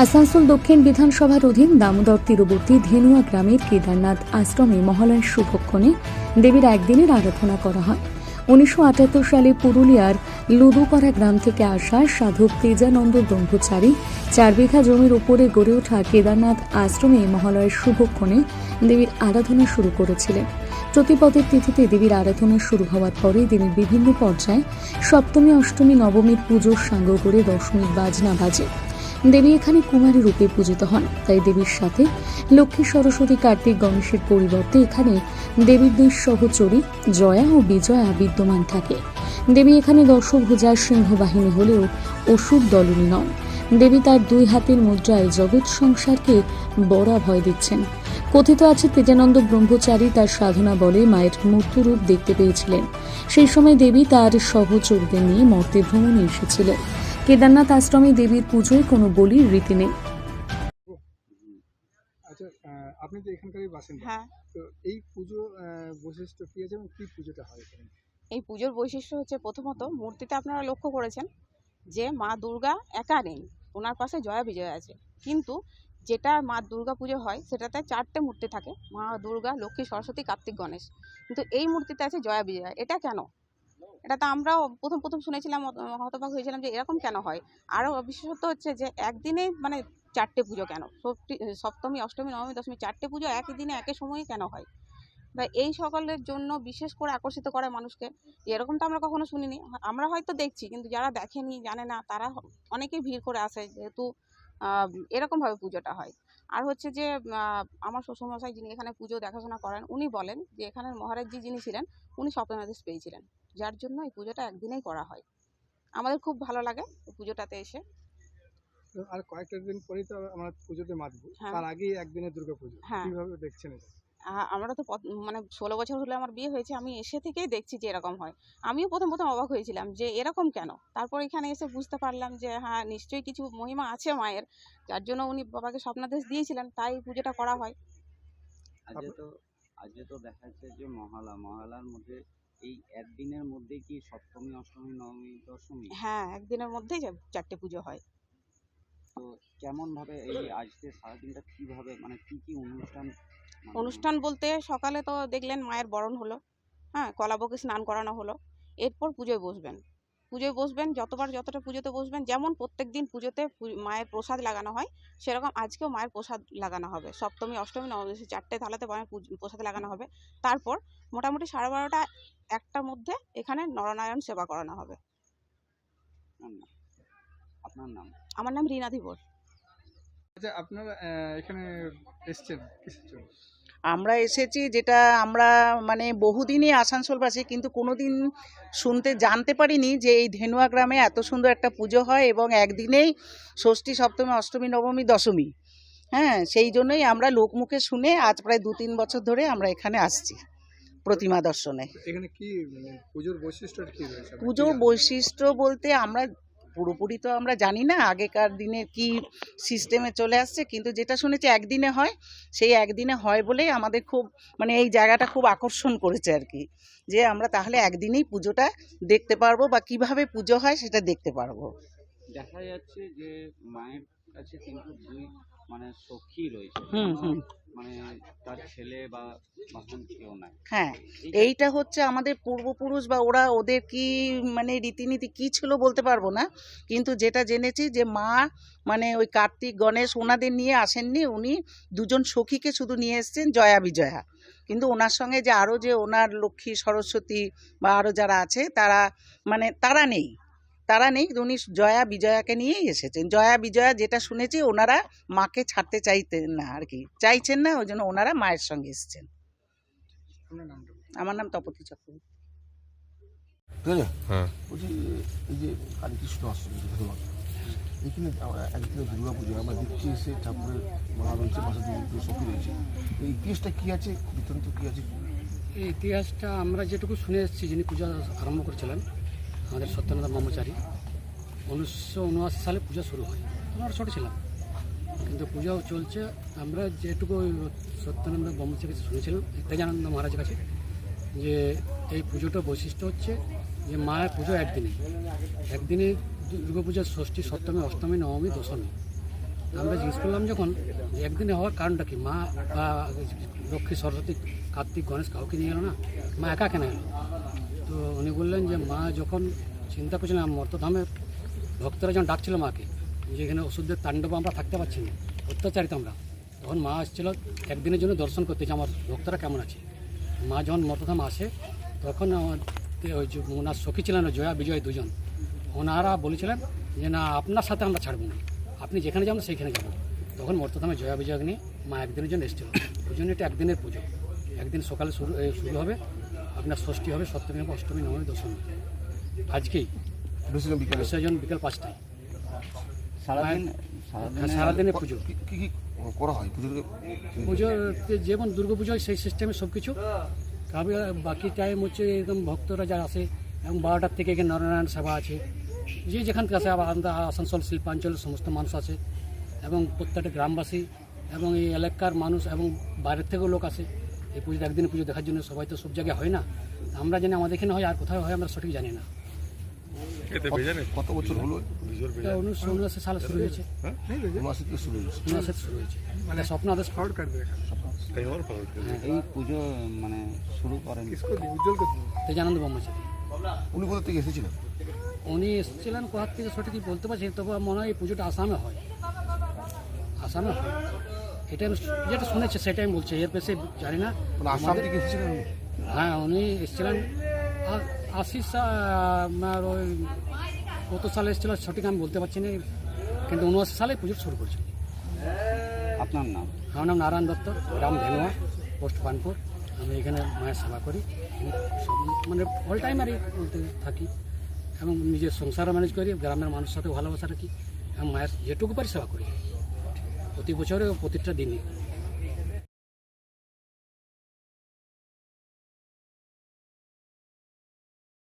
আসানসোল দক্ষিণ বিধানসভার অধীন দামোদর তীরবর্তী ধেনুয়া গ্রামের কেদারনাথ আশ্রমে মহালয়ের শুভক্ষণে দেবীর একদিনের আরাধনা করা হয়। উনিশশো আটাত্তর সালে পুরুলিয়ার লুদুপাড়া গ্রাম থেকে আসা সাধক তেজানন্দ ব্রহ্মচারী চার বিঘা জমির উপরে গড়ে ওঠা কেদারনাথ আশ্রমে মহালয়ের শুভক্ষণে দেবীর আরাধনা শুরু করেছিলেন। প্রতিপদের তিথিতে দেবীর আরাধনা শুরু হওয়ার পরে দিনের বিভিন্ন পর্যায়ে সপ্তমী, অষ্টমী, নবমীর পুজোর সাঙ্গ করে দশমীর বাজনা বাজে। দেবী এখানে কুমারী রূপে পূজিত হন, তাই দেবীর সাথে লক্ষ্মী সরস্বতী কার্তিক গণেশের পরিবর্তে এখানে দেবীর দুই সহচরী জয়া ও বিজয়া বিদ্যমান থাকে। দেবী এখানে দশভুজার সিংহবাহিনী হলেও অসুর দলনী নন। দেবী তার দুই হাতের মুদ্রায় জগৎ সংসারকে বড় ভয় দিচ্ছেন। কথিত আছে, তেজানন্দ ব্রহ্মচারী তার সাধনা বলে মায়ের মূর্তিরূপ দেখতে পেয়েছিলেন। সেই সময় দেবী তার সহচরীদের নিয়ে মর্তে ভ্রমণে এসেছিলেন। কেদারনাথ আশ্রমে দেবীর পুজোয় কোনো বলির রীতি নেই। আচ্ছা আপনি তো এখানকারই বাসিন্দা। হ্যাঁ। তো এই পুজো বৈশিষ্ট্য কি আছে এবং কি পুজোটা হয় এখানে? এই পুজোর বৈশিষ্ট্য হচ্ছে প্রথমত মূর্তিতে আপনারা লক্ষ্য করেছেন যে মা দুর্গা একা নেই ওনার পাশে জয়া বিজয় আছে। কিন্তু যেটা মা দুর্গা পুজো হয় সেটাতে চারটে মূর্তি থাকে মা দুর্গা লক্ষ্মী সরস্বতী কার্তিক গণেশ। কিন্তু এই মূর্তিতে আছে জয়া বিজয়া। এটা কেন? এটা তো আমরাও প্রথম প্রথম শুনেছিলাম হতবাক হয়েছিলাম যে এরকম কেন হয়? আরও বিশেষত হচ্ছে যে একদিনে মানে চারটে পুজো কেন? সপ্তমী, অষ্টমী, নবমী, দশমী চারটে পুজো একই দিনে একই সময়ে কেন হয়? বা এই সকলের জন্য বিশেষ করে আকর্ষিত করে মানুষকে, এরকম তো আমরা কখনো শুনিনি। আমরা হয়তো দেখছি, কিন্তু যারা দেখেনি, জানে না, তারা অনেকেই ভিড় করে আসে, যেহেতু এরকমভাবে পুজোটা হয়। আর হচ্ছে যে আমার শ্বশুরমশাই যিনি এখানে পুজো দেখাশোনা করেন উনি বলেন যে এখানের মহারাজজি যিনি ছিলেন উনি স্বপ্নাদেশ পেয়েছিলেন যার জন্য এই পুজোটা একদিনেই করা হয়। আমাদের খুব ভালো লাগে পুজোটাতে এসে। আর কয়েকটা দিন পরেই তো আমরা পুজোতে মাতবো। হ্যাঁ। তার আগেই একদিনে দুর্গা পুজো হ্যাঁ। কীভাবে দেখছেন এটা? আমরা তো মানে ষোলো বছর হলে আমার বিয়ে হয়েছে আমি এসে থেকেই দেখছি যে এরকম হয়। আমিও প্রথম প্রথম অবাক হয়েছিলাম যে এরকম কেন? তারপর এখানে এসে বুঝতে পারলাম যে হ্যাঁ নিশ্চয়ই কিছু মহিমা আছে মায়ের যার জন্য উনি বাবাকে স্বপ্নাদেশ দিয়েছিলেন তাই পুজোটা করা হয়। আজকে তো আজকে তো দেখা যাচ্ছে যে মহালা মহালার মধ্যে এই একদিনের মধ্যে কি সপ্তমী অষ্টমী নবমী দশমী? হ্যাঁ একদিনের মধ্যেই চারটে পুজো হয়। তো কেমন ভাবে এই আজকে সারাদিনটা কীভাবে মানে কি কি অনুষ্ঠান অনুষ্ঠান বলতে সকালে তো দেখলেন মায়ের বরণ হলো হ্যাঁ কলাবকে স্নান করানো হলো। এরপর পুজোয় বসবেন। পুজোয় বসবেন যতবার যতটা পুজোতে বসবেন যেমন প্রত্যেক দিন পুজোতে মায়ের প্রসাদ লাগানো হয় সেরকম আজকেও মায়ের প্রসাদ লাগানো হবে। সপ্তমী অষ্টমী নবমী চারটে থালাতে মায়ের প্রসাদ লাগানো হবে। তারপর মোটামুটি সাড়ে বারোটা একটার মধ্যে এখানে নরনারায়ণ সেবা করানো হবে। আপনার নাম আপনার নাম? আমার নাম রীনা ধীবর। আচ্ছা আপনারা এখানে এসছেন কিসের জন্য? আমরা এসেছি যেটা আমরা মানে বহুদিনই আসানসোলবাসী কিন্তু কোনোদিন শুনতে জানতে পারিনি যে এই ধেনুয়া গ্রামে এত সুন্দর একটা পুজো হয় এবং একদিনেই ষষ্ঠী সপ্তমী অষ্টমী নবমী দশমী। হ্যাঁ সেই জন্যই আমরা লোকমুখে শুনে আজ প্রায় দু তিন বছর ধরে আমরা এখানে আসছি প্রতিমা দর্শনে। এখানে কি মানে বৈশিষ্ট্য পুজোর বৈশিষ্ট্য বলতে আমরা পুরোপুরি তো আমরা জানি না আগেকার দিনে কি সিস্টেমে চলে আসছে কিন্তু যেটা শুনেছি একদিনে হয় সেই একদিনে হয় বলেই আমাদের খুব মানে এই জায়গাটা খুব আকর্ষণ করেছে আর কি। যে আমরা তাহলে একদিনেই পুজোটা দেখতে পারব বা কীভাবে পুজো হয় সেটা দেখতে পারব। দেখা যাচ্ছে যে মায়ের কাছে কিন্তু দুই মানে সখী রয়েছে। হুম, কোনো হুম। মানে তার ছেলে বা হ্যাঁ এইটা হচ্ছে আমাদের পূর্বপুরুষ বা ওরা ওদের কি মানে রীতিনীতি কি ছিল বলতে পারব না কিন্তু যেটা জেনেছি যে মা মানে ওই কার্তিক গণেশ ওনাদের নিয়ে আসেননি উনি দুজন সখীকে শুধু নিয়ে এসেছেন জয়া বিজয়া। কিন্তু ওনার সঙ্গে যে আরও যে ওনার লক্ষ্মী সরস্বতী বা আরও যারা আছে তারা মানে তারা নেই তারা নেই উনি জয়া বিজয়াকে নিয়েই এসেছেন। জয়া বিজয়া যেটা শুনেছি ওনারা মাকে ছাড়তে চাইতেন না আর কি চাইছেন না ওই জন্য ওনারা মায়ের সঙ্গে এসেছেন। আমার নাম তপতি চক্রবর্তী। বুঝলে বলছি এই যে কালী কৃষ্ণ আশ্রম ধন্যবাদ এখানে আমরা একদিনে দুর্গা পুজো আমরা দেখছি এসে ঠাকুরের মা রয়েছে পাশে দুর্গা সখী রয়েছে। এই ইতিহাসটা কী আছে? বৃত্তান্ত কী আছে? এই ইতিহাসটা আমরা যেটুকু শুনে এসেছি যিনি পূজা আরম্ভ করেছিলেন আমাদের সত্যনাথ ব্রহ্মচারী উনিশশো উনআশি সালে পূজা শুরু হয়। আমরা ছোটো ছিলাম। কিন্তু পূজাও চলছে। আমরা যেটুকু সত্যানন্দ ব্রহ্মচারীর কাছে শুনেছিলাম তেজানন্দ মহারাজের কাছে, যে এই পুজোটার বৈশিষ্ট্য হচ্ছে যে মায়ের পুজো একদিনে। একদিনে দুর্গা পূজার ষষ্ঠী, সপ্তমী, অষ্টমী, নবমী, দশমী। আমরা জিজ্ঞেস করলাম যখন একদিনে হওয়ার কারণটা কি? মা বা লক্ষ্মী, সরস্বতী, কার্তিক, গণেশ কাউকে নিয়ে এলো না? মা একা কেন এলো? তো উনি বললেন যে মা যখন চিন্তা করছিলাম মর্তধামের ভক্তরা যখন ডাকছিল মাকে যে এখানে ওষুধের তাণ্ডব আমরা থাকতে পারছি না অত্যাচারিত আমরা। তখন মা আসছিল একদিনের জন্য দর্শন করতে যে আমার ভক্তরা কেমন আছে? মা যখন মর্তধাম আসে তখন ওই যে ওনার সখী ছিলেন জয়া বিজয় দুজন। ওনারা বলেছিলেন যে না আপনার সাথে আমরা ছাড়বো না। আপনি যেখানে যাবেন সেইখানে যাব। তখন মর্তধামে জয়া বিজয় নিয়ে মা একদিনের জন্য এসেছিল। ওই জন্য এটা একদিনের পুজো। একদিন সকালে শুরু শুরু হবে আপনার ষষ্ঠী হবে সপ্তমী হবে অষ্টমী নবমী দশমী। আজকেই বিকেলে। বিকেল পাঁচটায়। সারাদিন সারাদিন পুজো। কি কি কি করা হয়? পুজোর পুজোতে যেমন দুর্গা পুজো হয় সেই সিস্টেমে সব কিছু বাকি টাইম হচ্ছে একদম ভক্তরা যারা আসে এবং বারোটার থেকে এখানে নরনারায়ণ সেবা আছে। যে যেখান থেকে আসে আবার আসানসোল শিল্পাঞ্চলের সমস্ত মানুষ আছে এবং প্রত্যেকটা গ্রামবাসী এবং এই এলাকার মানুষ এবং বাইরের থেকেও লোক আসে। এই পুজো একদিন পুজো দেখার জন্য সবাই তো সব জায়গায় হয় না। আমরা জানি আমাদের এখানে হয় আর কোথায় হয় আমরা সঠিক জানি না। কত বছর হলো? উনিশশো উনআশি সালে শুরু হয়েছে। হ্যাঁ? হ্যাঁ, শুরু হয়েছে। শুরু হয়েছে। মানে স্বপ্ন আদেশ হ্যাঁ, এই পুজো মানে শুরু করেন। তেজানন্দ ব্রহ্মচারী। উনি কোথা থেকে এসেছিলেন? উনি এসেছিলেন কোথার থেকে সঠিক বলতে পারছি তবে মনে হয় পুজোটা আসামে হয়। আসামে হয়। এটা আমি যেটা শুনেছি সেটাই বলছি। এর বেশি জানি না। মানে আসাম থেকে হ্যাঁ উনি এসেছিলেন। আ- আশি সা আপনার ওই কত সালে এসেছিল সঠিক আমি বলতে পারছি না কিন্তু উনআশি সালে পুজো শুরু করেছে। আপনার নাম? আমার নাম নারায়ণ দত্ত গ্রাম ধেনুয়া পোস্ট পানপুর। আমি এখানে মায়ের সেবা করি। মানে অল টাইম আর বলতে থাকি। এবং নিজের সংসারও ম্যানেজ করি গ্রামের মানুষের সাথে ভালোবাসা রাখি। এবং মায়ের যেটুকু পারি সেবা করি। প্রতি বছরে প্রতিটা দিনই।